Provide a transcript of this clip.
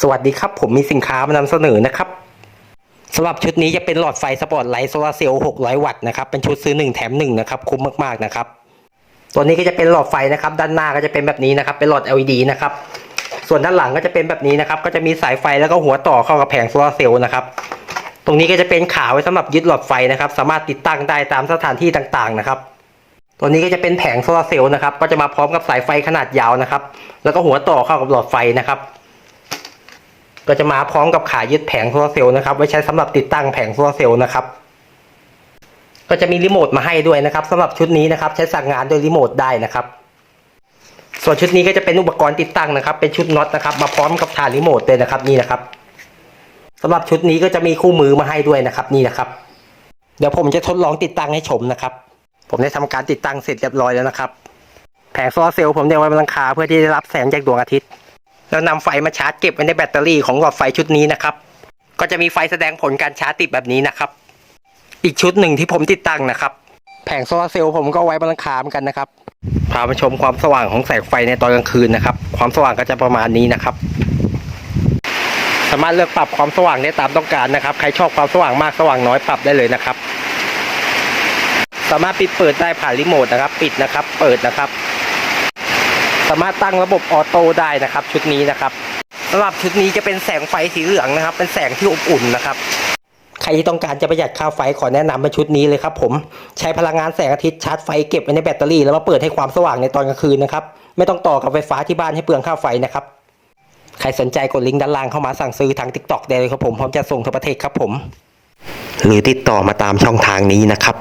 สวัสดีครับ ผมมีสินค้ามานำเสนอนะครับสำหรับชุดนี้จะเป็นหลอดไฟสปอตไลท์โซลาเซลล์600 วัตต์นะครับ เป็นชุดซื้อ 1 แถม 1 นะครับ คุ้มมาก ๆ นะครับ ตัวนี้ก็จะเป็นหลอดไฟนะครับ ด้านหน้าก็จะเป็นแบบนี้นะครับ เป็นหลอด LED นะครับ ส่วนด้านหลังก็จะเป็นแบบนี้นะครับ ก็จะมีสายไฟแล้วก็หัวต่อเข้ากับแผงโซลาเซลล์นะครับ ตรงนี้ก็จะเป็นขาไว้สำหรับยึดหลอดไฟนะครับ สามารถติดตั้งได้ตามสถานที่ต่างๆ นะครับ ตัวนี้ก็จะเป็นแผงโซลาเซลล์นะครับ ก็จะมาพร้อมกับสายไฟขนาดยาวนะครับ แล้วก็หัวต่อเข้ากับหลอดไฟนะครับ ก็จะมาพร้อมกับขายึดแผงโซลาร์เซลล์นะครับไว้ใช้สำหรับติดตั้งแผงโซลาร์เซลล์นะครับก็จะมีรีโมทมาให้ด้วยนะครับสำหรับชุดนี้นะครับใช้สั่งงานโดยรีโมทได้นะครับ ส่วนชุดนี้ก็จะเป็นอุปกรณ์ติดตั้งนะครับ เป็นชุดน็อตนะครับ มาพร้อมกับฐานรีโมทเลยนะครับนี่นะครับสำหรับชุดนี้ก็จะมีคู่มือมาให้ด้วยนะครับนี่นะครับ เดี๋ยวผมจะทดลองติดตั้งให้ชมนะครับ ผมได้ทำการติดตั้งเสร็จเรียบร้อยแล้วนะครับ แผงโซลาร์เซลล์ผมได้ไว้บนหลังคาเพื่อที่จะรับแสงจากดวงอาทิตย์ แล้วนำไฟมาชาร์จเก็บไว้ในแบตเตอรี่ของหลอดไฟชุดนี้นะครับ ก็จะมีไฟแสดงผลการชาร์จติดแบบนี้นะครับ อีกชุดหนึ่งที่ผมติดตั้งนะครับ แผงโซลาร์เซลล์ผมก็ไว้บนหลังคาเหมือนกันนะครับ พามาชมความสว่างของแสงไฟในตอนกลางคืนนะครับ ความสว่างก็จะประมาณนี้นะครับ สามารถเลือกปรับความสว่างได้ตามต้องการนะครับ ใครชอบความสว่างมากสว่างน้อยปรับได้เลยนะครับ สามารถปิดเปิดได้ผ่านรีโมทนะครับ ปิดนะครับ เปิดนะครับ สามารถตั้งระบบออโต้ได้นะครับ ชุดนี้นะครับสำหรับชุดนี้จะเป็นแสงไฟสีเหลืองนะครับ เป็นแสงที่อบอุ่นนะครับใครที่ต้องการจะประหยัดค่าไฟขอแนะนำเป็นชุดนี้เลยครับผมใช้พลังงานแสงอาทิตย์ชาร์จไฟเก็บไว้ในแบตเตอรี่แล้วมาเปิดให้ความสว่างในตอนกลางคืนนะครับไม่ต้องต่อกับไฟฟ้าที่บ้านให้เปลืองค่าไฟนะครับใครสนใจกดลิงก์ด้านล่างเข้ามาสั่งซื้อทาง t ิ k t o k ได้เลยครับผมพร้อมจะส่งทั่วประเทศครับผม หรือติดต่อมาตามช่องทางนี้นะครับ